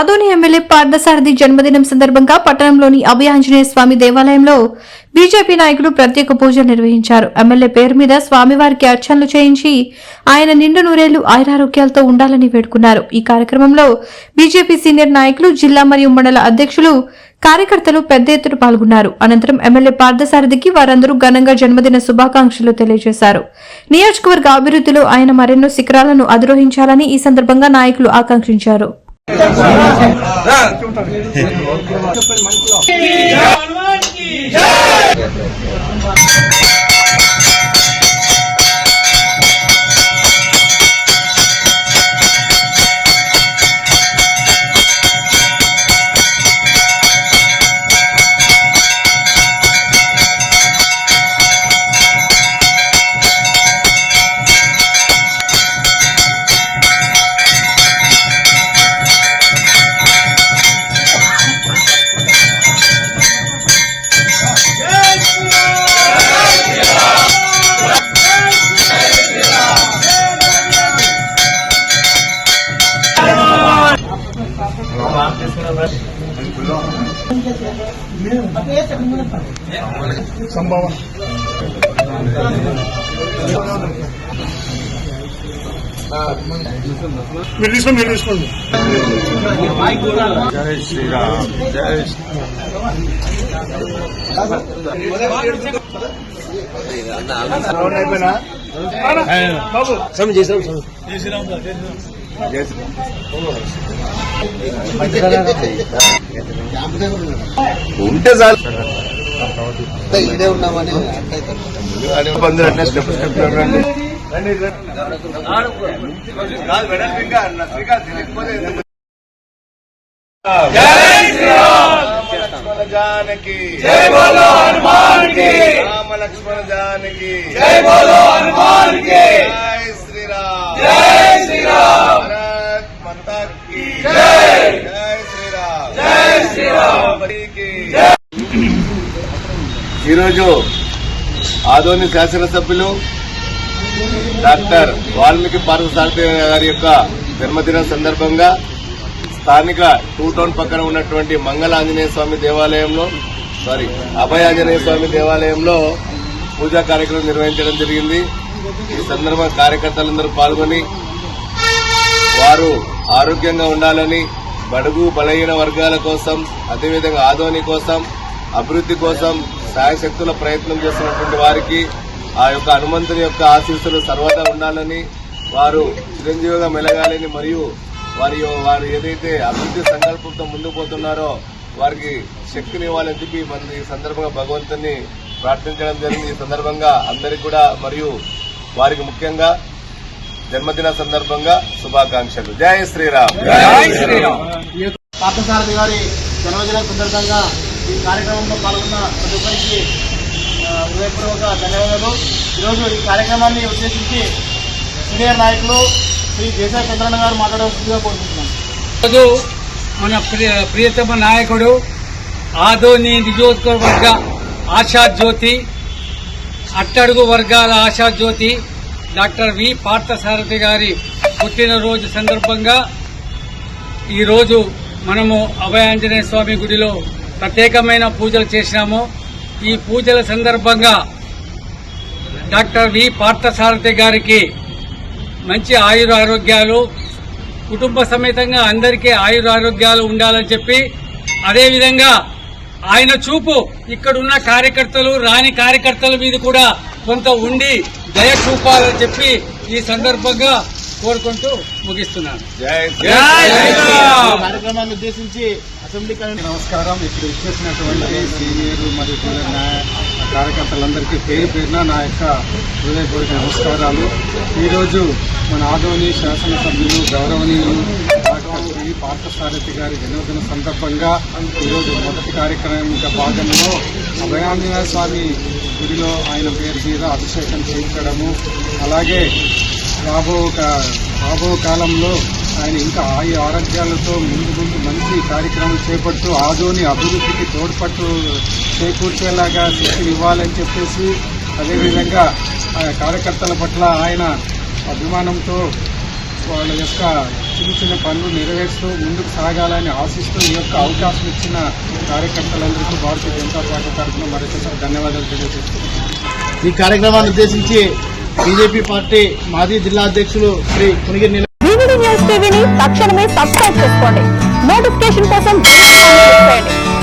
Adoni MLA Parthasarathi జన్మదినం సందర్భంగా పట్టణంలోని అభయాంజనేయ స్వామి దేవాలయంలో బీజేపీ నాయకులు ప్రత్యేక పూజలు నిర్వహించారు. ఎమ్మెల్యే పేరు మీద స్వామివారికి అర్చనలు చేయించి ఆయన నిండు నూరేళ్ళు ఆయురారోగ్యాలతో ఉండాలని వేడుకున్నారు. ఈ కార్యక్రమంలో బీజేపీ సీనియర్ నాయకులు జిల్లా మరియు మండల అధ్యక్షులు కార్యకర్తలు పెద్ద ఎత్తున పాల్గొన్నారు. అనంతరం ఎమ్మెల్యే పార్థసారథికి వారందరూ ఘనంగా జన్మదిన శుభాకాంక్షలు తెలియజేశారు. నియోజకవర్గ అభివృద్ధిలో ఆయన మరెన్నో శిఖరాలను అధిరోహించాలని ఈ సందర్భంగా నాయకులు ఆకాంక్షించారు. చెప్పండి మీరు తీసుకోండి మీరు తీసుకోండి. జై శ్రీరామ్ జై అయిపోయినా? బాబు స్వామి జై శ్రీరామ్ జై ఉంటే చాలు. ఇదే ఉన్నామని స్టెప్ స్టెప్ రండి కాదు శ్రీకాంత్ జానకి. జై బోలో హనుమాన్కి రామ లక్ష్మణ జానకి జై బోలో హనుమాన్కి జై శ్రీరామ్. జై శ్రీరామ్. భారత్ మాతా की జై. జై శ్రీరామ్. జై శ్రీరామ్. ఈరోజు ఆదోని శాసనసభ్యులు డాక్టర్ వాల్మీకి పార్థసారథి గారి యొక్క జన్మదినం సందర్భంగా స్థానిక టూ టౌన్ పక్కన ఉన్నటువంటి మంగళ ఆంజనేయ స్వామి దేవాలయంలో సారీ అభయ ఆంజనేయ స్వామి దేవాలయంలో పూజా కార్యక్రమం నిర్వహించడం జరిగింది. ఈ సందర్భంగా కార్యకర్తలందరూ పాల్గొని వారు ఆరోగ్యంగా ఉండాలని బడుగు బలహీన వర్గాల కోసం అదేవిధంగా ఆదోని కోసం అభివృద్ధి కోసం సాయశక్తుల ప్రయత్నం చేస్తున్నటువంటి వారికి ఆ యొక్క హనుమంతుని యొక్క ఆశీస్సులు సర్వదా ఉండాలని వారు చిరంజీవిగా మెలగాలని మరియు వారి వారు ఏదైతే అభివృద్ధి సంకల్పంతో ముందుకు పోతున్నారో వారికి శక్తిని ఇవ్వాలని చెప్పి మన ఈ సందర్భంగా భగవంతుని ప్రార్థించడం జరిగింది. ఈ సందర్భంగా అందరికీ కూడా మరియు వారికి ముఖ్యంగా జన్మదిన సందర్భంగా శుభాకాంక్షలు. జై శ్రీరామ్. పార్థసారథి గారి జన్మదిన సందర్భంగా ఈ కార్యక్రమంలో పాల్గొన్న ప్రతి ఒక్కరికి హృదయపూర్వక ధన్యవాదాలు. ఈరోజు ఈ కార్యక్రమాన్ని ఉద్దేశించి సీనియర్ నాయకులు శ్రీ దేశాయ్ చంద్రన్న గారు మాట్లాడవలసిందిగా కోరుకుంటున్నాను ఈరోజు మన ప్రియ ప్రియతమ నాయకుడు ఆదోని నియోజకవర్గ ఆశాజ్యోతి అట్టడుగు వర్గాల ఆశాజ్యోతి డాక్టర్ వి పార్థసారథి గారి పుట్టినరోజు సందర్భంగా ఈరోజు మనము అభయాంజనేయ స్వామి గుడిలో ప్రత్యేకమైన పూజలు చేసినాము. ఈ పూజల సందర్భంగా డాక్టర్ వి పార్థసారథి గారికి మంచి ఆయుర ఆరోగ్యాలు కుటుంబ సమేతంగా అందరికీ ఆయుర ఆరోగ్యాలు ఉండాలని చెప్పి అదేవిధంగా ఆయన చూపు ఇక్కడున్న కార్యకర్తలు రాని కార్యకర్తల మీద కూడా కొంత ఉండి దయ చూపాలని చెప్పి ఈ సందర్భంగా కోరుకుంటూ ముగిస్తున్నాను. కార్యక్రమాన్ని ఉద్దేశించి అసెంబ్లీ నమస్కారం. ఇక్కడ ఇచ్చేసినటువంటి సీనియర్లు మరియు కార్యకర్తలందరికీ పేరు పేరున నా యొక్క హృదయపూర్వక నమస్కారాలు. ఈరోజు మన ఆదోని శాసనసభ్యులు గౌరవనీయులు డాక్టర్ శ్రీ పార్థసారథి గారి జన్మదిన సందర్భంగా ఈరోజు మొదటి కార్యక్రమం యొక్క భాగంలో అభయాంజనేయ స్వామి గుడిలో ఆయన పేరు మీద అభిషేకం చేయించడము అలాగే రాబో రాబో కాలంలో ఆయన ఇంకా ఆయు ఆరోగ్యాలతో ముందు ముందు మంచి కార్యక్రమం చేపడుతూ ఆదోని అభివృద్ధికి తోడ్పట్టు చేకూర్చేలాగా శక్తిని ఇవ్వాలని చెప్పేసి అదేవిధంగా ఆ కార్యకర్తల పట్ల ఆయన అభిమానంతో వాళ్ళ యొక్క చిన్న చిన్న పనులు నెరవేరుస్తూ ముందుకు సాగాలని ఆశిస్తూ ఈ యొక్క అవకాశం ఇచ్చిన కార్యకర్తలందరికీ భారతీయ జనతా పార్టీ తరఫున మరొకసారి ధన్యవాదాలు తెలియజేస్తున్నాను. ఈ కార్యక్రమాన్ని ఉద్దేశించి బీజేపీ పార్టీ మాజీ జిల్లా అధ్యక్షులు శ్రీ కునిగిరి న్యూస్ టీవీని తక్షణమే సబ్స్క్రైబ్ చేసుకోండి. నోటిఫికేషన్ కోసం